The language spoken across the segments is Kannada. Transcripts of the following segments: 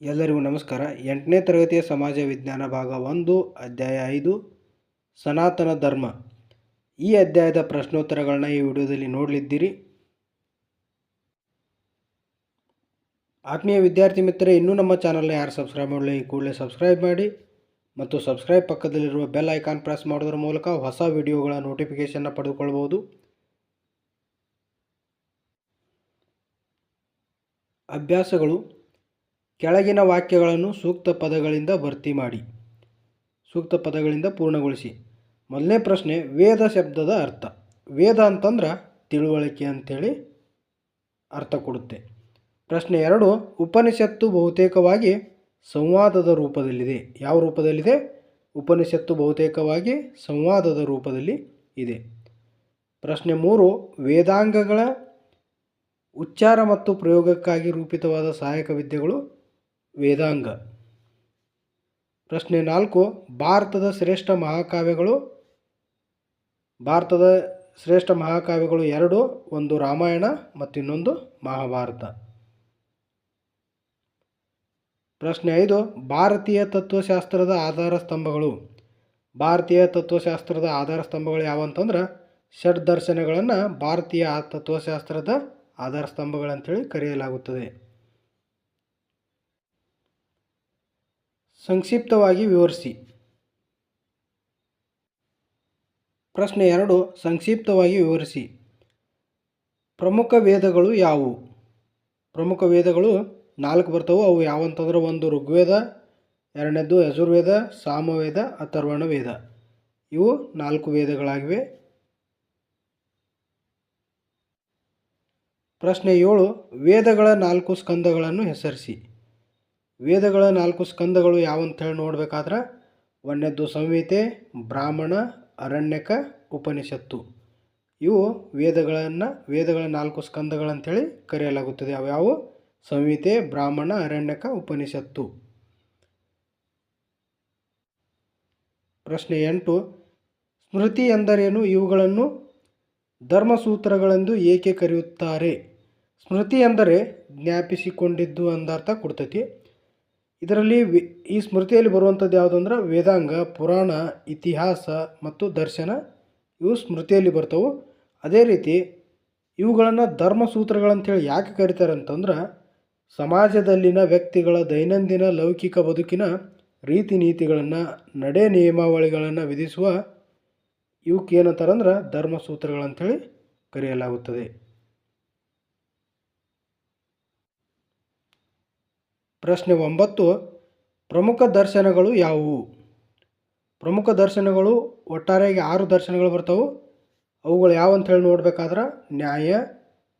ಎಲ್ಲರಿಗೂ ನಮಸ್ಕಾರ. ಎಂಟನೇ ತರಗತಿಯ ಸಮಾಜ ವಿಜ್ಞಾನ ಭಾಗ ಒಂದು, ಅಧ್ಯಾಯ ಐದು, ಸನಾತನ ಧರ್ಮ. ಈ ಅಧ್ಯಾಯದ ಪ್ರಶ್ನೋತ್ತರಗಳನ್ನ ಈ ವಿಡಿಯೋದಲ್ಲಿ ನೋಡಲಿದ್ದೀರಿ. ಆತ್ಮೀಯ ವಿದ್ಯಾರ್ಥಿ ಮಿತ್ರರೇ, ಇನ್ನೂ ನಮ್ಮ ಚಾನಲ್ನ ಯಾರು ಸಬ್ಸ್ಕ್ರೈಬ್ ಮಾಡಲಿ ಈ ಕೂಡಲೇ ಸಬ್ಸ್ಕ್ರೈಬ್ ಮಾಡಿ ಮತ್ತು ಸಬ್ಸ್ಕ್ರೈಬ್ ಪಕ್ಕದಲ್ಲಿರುವ ಬೆಲ್ ಐಕಾನ್ ಪ್ರೆಸ್ ಮಾಡೋದ್ರ ಮೂಲಕ ಹೊಸ ವಿಡಿಯೋಗಳ ನೋಟಿಫಿಕೇಷನ್ನ ಪಡೆದುಕೊಳ್ಬೋದು ಅಭ್ಯಾಸಗಳು. ಕೆಳಗಿನ ವಾಕ್ಯಗಳನ್ನು ಸೂಕ್ತ ಪದಗಳಿಂದ ಭರ್ತಿ ಮಾಡಿ. ಸೂಕ್ತ ಪದಗಳಿಂದ ಪೂರ್ಣಗೊಳಿಸಿ. ಮೊದಲನೇ ಪ್ರಶ್ನೆ, ವೇದ ಶಬ್ದದ ಅರ್ಥ. ವೇದ ಅಂತಂದ್ರೆ ತಿಳುವಳಿಕೆ ಅಂಥೇಳಿ ಅರ್ಥ ಕೊಡುತ್ತೆ. ಪ್ರಶ್ನೆ ಎರಡು, ಉಪನಿಷತ್ತು ಬಹುತೇಕವಾಗಿ ಸಂವಾದದ ರೂಪದಲ್ಲಿದೆ. ಯಾವ ರೂಪದಲ್ಲಿದೆ? ಉಪನಿಷತ್ತು ಬಹುತೇಕವಾಗಿ ಸಂವಾದದ ರೂಪದಲ್ಲಿ ಇದೆ. ಪ್ರಶ್ನೆ ಮೂರು, ವೇದಾಂಗಗಳ ಉಚ್ಚಾರ ಮತ್ತು ಪ್ರಯೋಗಕ್ಕಾಗಿ ರೂಪಿತವಾದ ಸಹಾಯಕ ವಿದ್ಯೆಗಳು ವೇದಾಂಗ. ಪ್ರಶ್ನೆ ನಾಲ್ಕು, ಭಾರತದ ಶ್ರೇಷ್ಠ ಮಹಾಕಾವ್ಯಗಳು? ಭಾರತದ ಶ್ರೇಷ್ಠ ಮಹಾಕಾವ್ಯಗಳು ಎರಡು, ಒಂದು ರಾಮಾಯಣ ಮತ್ತು ಇನ್ನೊಂದು ಮಹಾಭಾರತ. ಪ್ರಶ್ನೆ ಐದು, ಭಾರತೀಯ ತತ್ವಶಾಸ್ತ್ರದ ಆಧಾರ ಸ್ತಂಭಗಳು? ಭಾರತೀಯ ತತ್ವಶಾಸ್ತ್ರದ ಆಧಾರ ಸ್ತಂಭಗಳು ಯಾವಂತಂದ್ರೆ ಷಡ್ ದರ್ಶನಗಳನ್ನು ಭಾರತೀಯ ತತ್ವಶಾಸ್ತ್ರದ ಆಧಾರ ಸ್ತಂಭಗಳಂತೇಳಿ ಕರೆಯಲಾಗುತ್ತದೆ. ಸಂಕ್ಷಿಪ್ತವಾಗಿ ವಿವರಿಸಿ. ಪ್ರಶ್ನೆ ಎರಡು, ಸಂಕ್ಷಿಪ್ತವಾಗಿ ವಿವರಿಸಿ. ಪ್ರಮುಖ ವೇದಗಳು ಯಾವುವು? ಪ್ರಮುಖ ವೇದಗಳು ನಾಲ್ಕು ಬರ್ತವೆ. ಅವು ಯಾವಂತಂದ್ರೆ ಒಂದು ಋಗ್ವೇದ, ಎರಡನೇದು ಯಜುರ್ವೇದ, ಸಾಮವೇದ ಅಥರ್ವಣ ವೇದ ಇವು ನಾಲ್ಕು ವೇದಗಳಾಗಿವೆ. ಪ್ರಶ್ನೆ ಏಳು, ವೇದಗಳ ನಾಲ್ಕು ಸ್ಕಂದಗಳನ್ನು ಹೆಸರಿಸಿ. ವೇದಗಳ ನಾಲ್ಕು ಸ್ಕಂದಗಳು ಯಾವಂಥೇಳಿ ನೋಡಬೇಕಾದ್ರೆ ಒಂದನೇದ್ದು ಸಂಹಿತೆ, ಬ್ರಾಹ್ಮಣ, ಅರಣ್ಯಕ, ಉಪನಿಷತ್ತು. ಇವು ವೇದಗಳನ್ನು, ವೇದಗಳ ನಾಲ್ಕು ಸ್ಕಂದಗಳಂತೇಳಿ ಕರೆಯಲಾಗುತ್ತದೆ. ಅವ್ಯಾವು ಸಂಹಿತೆ, ಬ್ರಾಹ್ಮಣ, ಅರಣ್ಯಕ, ಉಪನಿಷತ್ತು. ಪ್ರಶ್ನೆ ಎಂಟು. ಸ್ಮೃತಿ ಎಂದರೇನು? ಇವುಗಳನ್ನು ಧರ್ಮಸೂತ್ರಗಳೆಂದು ಏಕೆ ಕರೆಯುತ್ತಾರೆ? ಸ್ಮೃತಿ ಎಂದರೆ ಜ್ಞಾಪಿಸಿಕೊಂಡಿದ್ದು ಅಂದರ್ಥ ಕೊಡ್ತೈತಿ. ಇದರಲ್ಲಿ ಈ ಸ್ಮೃತಿಯಲ್ಲಿ ಬರುವಂಥದ್ದು ಯಾವುದಂದ್ರೆ ವೇದಾಂಗ, ಪುರಾಣ, ಇತಿಹಾಸ ಮತ್ತು ದರ್ಶನ ಇವು ಸ್ಮೃತಿಯಲ್ಲಿ ಬರ್ತವೆ. ಅದೇ ರೀತಿ ಇವುಗಳನ್ನು ಧರ್ಮಸೂತ್ರಗಳಂತೇಳಿ ಯಾಕೆ ಕರೀತಾರೆ ಅಂತಂದ್ರೆ ಸಮಾಜದಲ್ಲಿನ ವ್ಯಕ್ತಿಗಳ ದೈನಂದಿನ ಲೌಕಿಕ ಬದುಕಿನ ರೀತಿ ನೀತಿಗಳನ್ನು, ನಡೆ ನಿಯಮಾವಳಿಗಳನ್ನು ವಿಧಿಸುವ ಇವಕ್ಕೇನಂತಾರಂದ್ರೆ ಧರ್ಮಸೂತ್ರಗಳಂಥೇಳಿ ಕರೆಯಲಾಗುತ್ತದೆ. ಪ್ರಶ್ನೆ ಒಂಬತ್ತು, ಪ್ರಮುಖ ದರ್ಶನಗಳು ಯಾವುವು? ಪ್ರಮುಖ ದರ್ಶನಗಳು ಒಟ್ಟಾರೆಯಾಗಿ ಆರು ದರ್ಶನಗಳು ಬರ್ತವೆ. ಅವುಗಳು ಯಾವಂತ ಹೇಳಿ ನೋಡಬೇಕಾದ್ರೆ ನ್ಯಾಯ,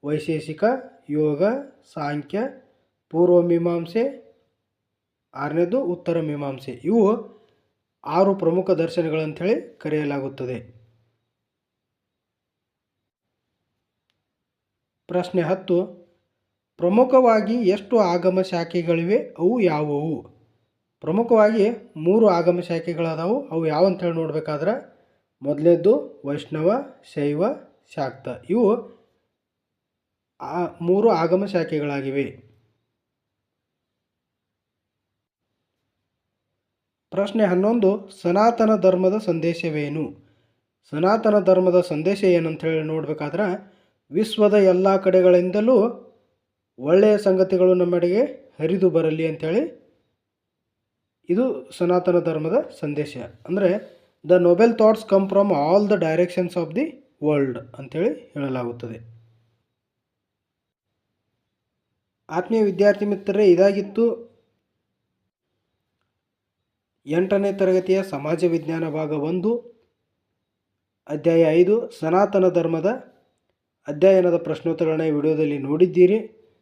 ವೈಶೇಷಿಕ, ಯೋಗ, ಸಾಂಖ್ಯ, ಪೂರ್ವ ಮೀಮಾಂಸೆ, ಆರನೇದು ಉತ್ತರ ಮೀಮಾಂಸೆ. ಇವು ಆರು ಪ್ರಮುಖ ದರ್ಶನಗಳಂಥೇಳಿ ಕರೆಯಲಾಗುತ್ತದೆ. ಪ್ರಶ್ನೆ ಹತ್ತು ಪ್ರಮುಖವಾಗಿ ಎಷ್ಟು ಆಗಮ ಶಾಖೆಗಳಿವೆ, ಅವು ಯಾವುವು? ಪ್ರಮುಖವಾಗಿ ಮೂರು ಆಗಮ ಶಾಖೆಗಳದಾವು, ಅವು ಯಾವ ಅಂತೇಳಿ ನೋಡಬೇಕಾದ್ರೆ ಮೊದಲನೇದ್ದು ವೈಷ್ಣವ, ಶೈವ, ಶಾಕ್ತ. ಇವು ಆ ಮೂರು ಆಗಮ ಶಾಖೆಗಳಾಗಿವೆ. ಪ್ರಶ್ನೆ ಹನ್ನೊಂದು, ಸನಾತನ ಧರ್ಮದ ಸಂದೇಶವೇನು? ಸನಾತನ ಧರ್ಮದ ಸಂದೇಶ ಏನಂತ ಹೇಳಿ ನೋಡಬೇಕಾದ್ರೆ ವಿಶ್ವದ ಎಲ್ಲ ಕಡೆಗಳಿಂದಲೂ ಒಳ್ಳೆಯ ಸಂಗತಿಗಳು ನಮ್ಮಡೆಗೆ ಹರಿದು ಬರಲಿ ಅಂಥೇಳಿ ಇದು ಸನಾತನ ಧರ್ಮದ ಸಂದೇಶ. ಅಂದರೆ, the noble thoughts come from all the directions of the world ಅಂಥೇಳಿ ಹೇಳಲಾಗುತ್ತದೆ. ಆತ್ಮೀಯ ವಿದ್ಯಾರ್ಥಿ ಮಿತ್ರರೇ, ಇದಾಗಿತ್ತು ಎಂಟನೇ ತರಗತಿಯ ಸಮಾಜ ವಿಜ್ಞಾನ ಭಾಗ ಒಂದು, ಅಧ್ಯಾಯ ಐದು, ಸನಾತನ ಧರ್ಮದ ಅಧ್ಯಯನದ ಪ್ರಶ್ನೋತ್ತರಗಳನ್ನ ಈ ವಿಡಿಯೋದಲ್ಲಿ ನೋಡಿದ್ದೀರಿ.